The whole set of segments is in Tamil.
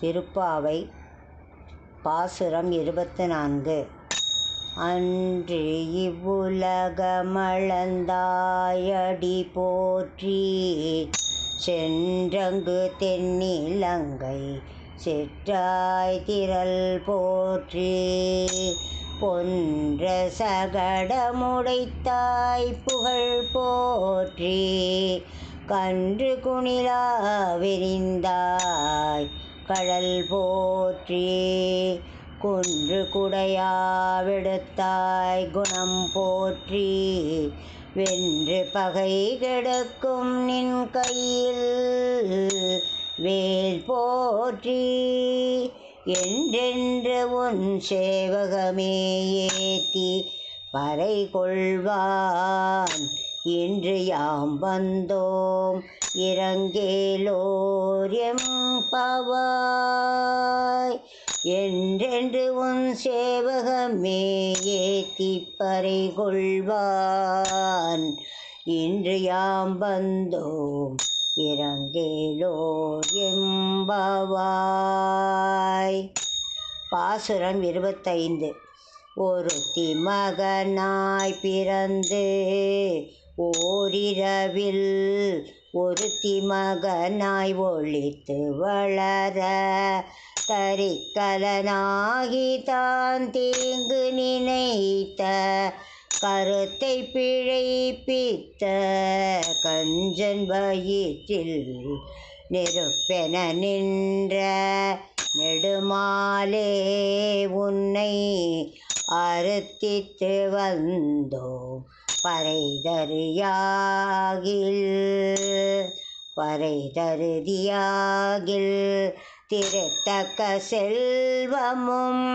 திருப்பாவை பாசுரம் இருபத்து நான்கு அன்று இவ்வுலகமளந்தாயடி போற்றி சென்றங்கு தென்னிலங்கை செற்றாய் திரள் போற்றி. பொன்ற சகடமுடைத்தாய் புகழ் போற்றி கன்று குணிலா விரிந்தாய். கடல் போற்றி குன்று குடையா விடுத்தாய். குணம் போற்றி வென்று பகை கிடக்கும் நின் கையில் வேல் போற்றி. என்றென்று உன் சேவகமே ஏத்தி பறை கொள்வான். இன்று யாம் வந்தோம். இறங்கேலோர் எம்பவாய். என்றென்று உன் சேவகமே ஏத்தி பறை கொள்வான் இன்று யாம் வந்தோம். இறங்கேலோர் எம்பவாய். பாசுரம் இருபத்தைந்து. ஒருத்தி மகனாய் பிறந்து ஓரிரவில் ஒருத்தி மகனாய் ஒழித்து வளர தரிக்கலனாகி தான் தீங்கு நினைத்த கருத்தை பிழைப்பித்த கஞ்சன் வயிற்றில் நெருப்பென நின்ற நெடுமாலே உன்னை அறுத்தித்து வந்தோம். பறைதறியாகில் பறைதருதியாகில் திருத்தக்க செல்வமும்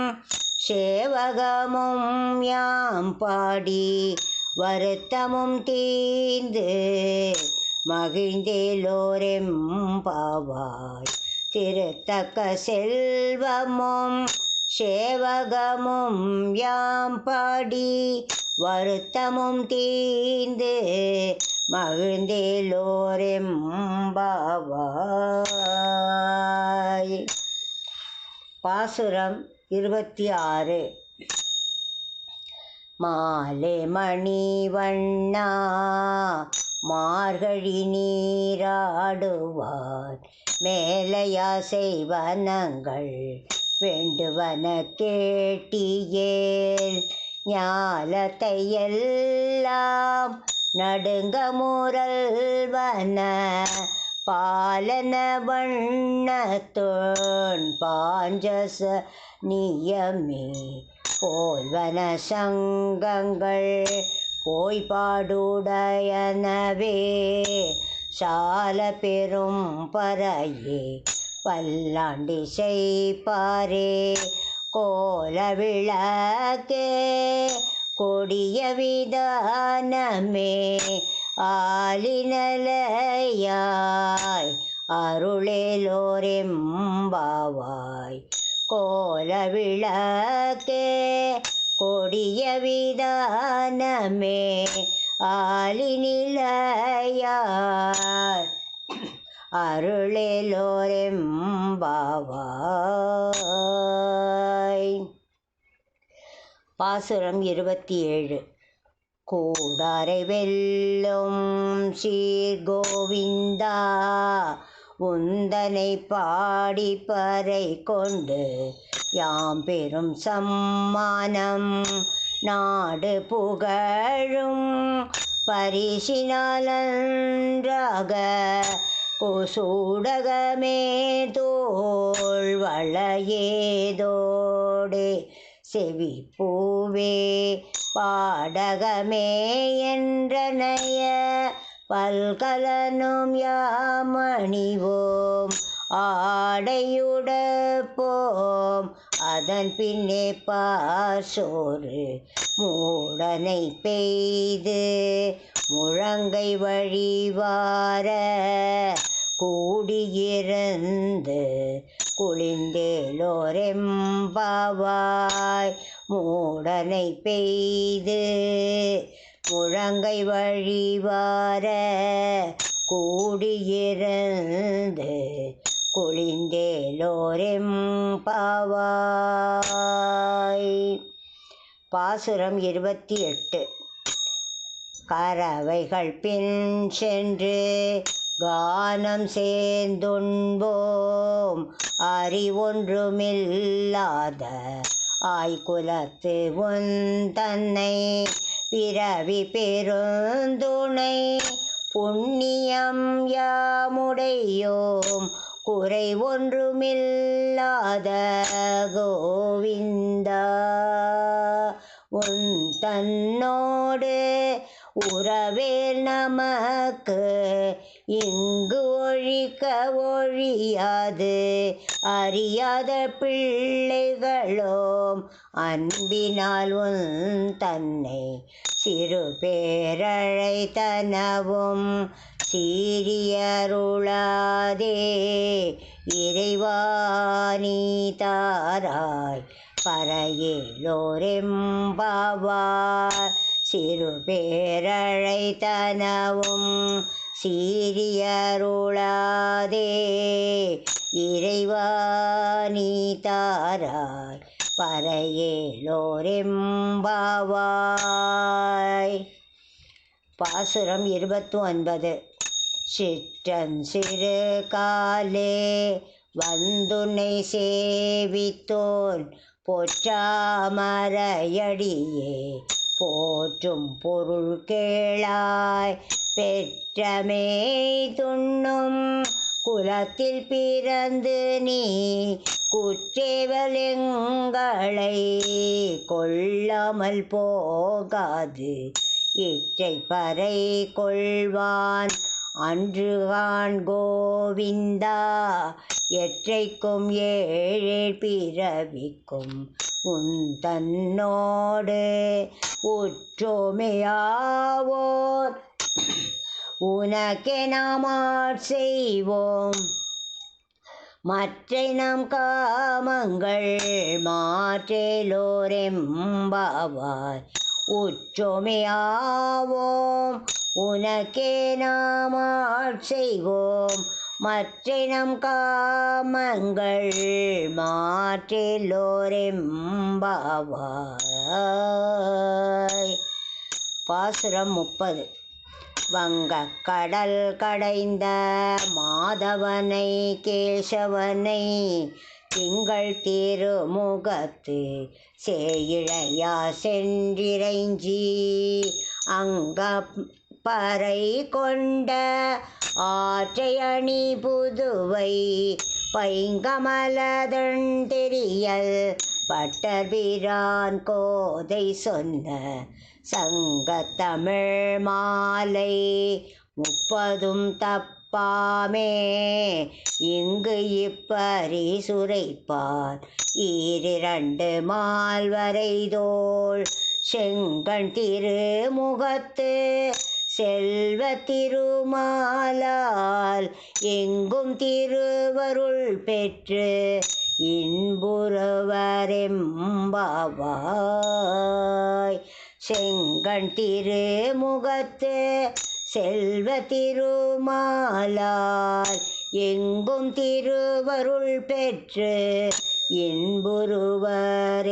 சேவகமும் யாம் பாடி வருத்தமும் தீந்து மகிழ்ந்தேலோரெம் மகிழ்ந்தேலோரெம்பாவாய் திருத்தக்க செல்வமும் சேவகமும் யாம் பாடி வருத்தமும் தீந்து மகிழ்ந்தேலோரெம்பாவாய். பாசுரம் இருபத்தி ஆறு மாலை மணி வண்ணா மார்கழி நீராடுவார். மேலையா செய்வனங்கள் வேண்டுவன கேட்டியேல் ஞாலத்தையெல்லாம் நடுங்க முரல்வன பாலன வண்ணத்தோன் பாஞ்சச நியமே போல்வன சங்கங்கள் போய்பாடுடையனவே சால பெரும் பறையே பல்லாண்டி பாரே கோல விளக்கே கொடிய விதானமே ஆலினலையாய் அருளேலோரெம்பாவாய். கோல விளக்கே கொடிய விதானமே ஆலினிலையாய். அருளேலோரெம்பாவாய். பாசுரம் இருபத்தி ஏழு கூடாரை வெல்லும் சீர்கோவிந்தா உந்தனை பாடி பறை கொண்டு யாம் பெரும் சம்மானம் நாடு புகழும். பரிசினாலன்றாக குசூடகமே தோள் வளையேதோடே செவி பூவே பாடகமே என்றனைய பல்கலனும் யாமணிவோம். ஆடையுட போம் அதன் பின்னே பாசோறு மூடனை பெய்து முழங்கை வழிவார கூடியிருந்து குளிந்தேலோரெம்பாவாய் மூடனை பெய்து முழங்கை வழிவார கூடியிருந்து குளிந்தேலோரெம்பாவாய். பாசுரம் இருபத்தி எட்டு. கறவைகள் பின் சென்று கானம் சேர்ந்துண்போம். அறிவொன்றுமில்லாத ஆய்குலத்து உன் தன்னை பிறவி பெருந்துணை. புண்ணியம் யாமுடையோம். குறை ஒன்றுமில்லாத கோவிந்தா. உன் தன்னோடு உறவேல் நமக்கு இங்கு ஒழிக்க ஒழியாது. அறியாத பிள்ளைகளோம் அன்பினால் உன் தன்னை சிறு பேரழைத்தனவும் சீரியருளாதே. இறைவாணி தாராய் பறையிலோரெம்பாவார் சிறு பேரழைத்தனவும் சீரியருளாதே இறைவாணி தாராய் பறையேலோரெம்பாவாய் பாசுரம் இருபத்தி ஒன்பது சிற்றன் சிறு காலே வந்துனை சேவித்தோன் பொற்றாமரையடியே போற்றும் பொருள் கேளாய். பெற்றமே துண்ணும் குலத்தில் பிறந்து நீ குற்றேவலெங்களை கொள்ளாமல் போகாது. இச்சை பறை கொள்வான். அன்று கான் கோவிந்தா எற்றைக்கும் ஏழேழ் பிறவிக்கும் உன் தன்னோடு உற்றோமையாவோர் உனக்கே நாம் செய்வோம். மற்றை நம் காமங்கள் மாற்றேலோரெம்பாவாய் உற்றோமையாவோம் உனக்கே நாம் செய்வோம். மற்ற நம் காமங்கள் மாற்றேலோரெம்பாவாய் பாசுரம் முப்பது. வங்க கடல் கடைந்த மாதவனை கேசவனை திங்கள் திருமுகத்து சேயிழையா சென்றிரைஞ்சி அங்க பறை கொண்ட ஆற்றையணி புதுவை பைங்கமலதன் தெரியல் பட்டர்பிரான் கோதை சொன்ன சங்கத்தமிழ் மாலை முப்பதும் தப்பாமே. இங்கு இப்பறி சுரைப்பார் ஈரிரண்டு மால்வரை தோள் செங்கண் திருமுகத்து செல்வ திருமாலால் எங்கும் திருவருள் பெற்று இன்புறவரெம்பாவாய். செங்கண் திருமுகத்து செல்வ திருமாலால் எங்கும் திருவருள் பெற்று இன்புருவர்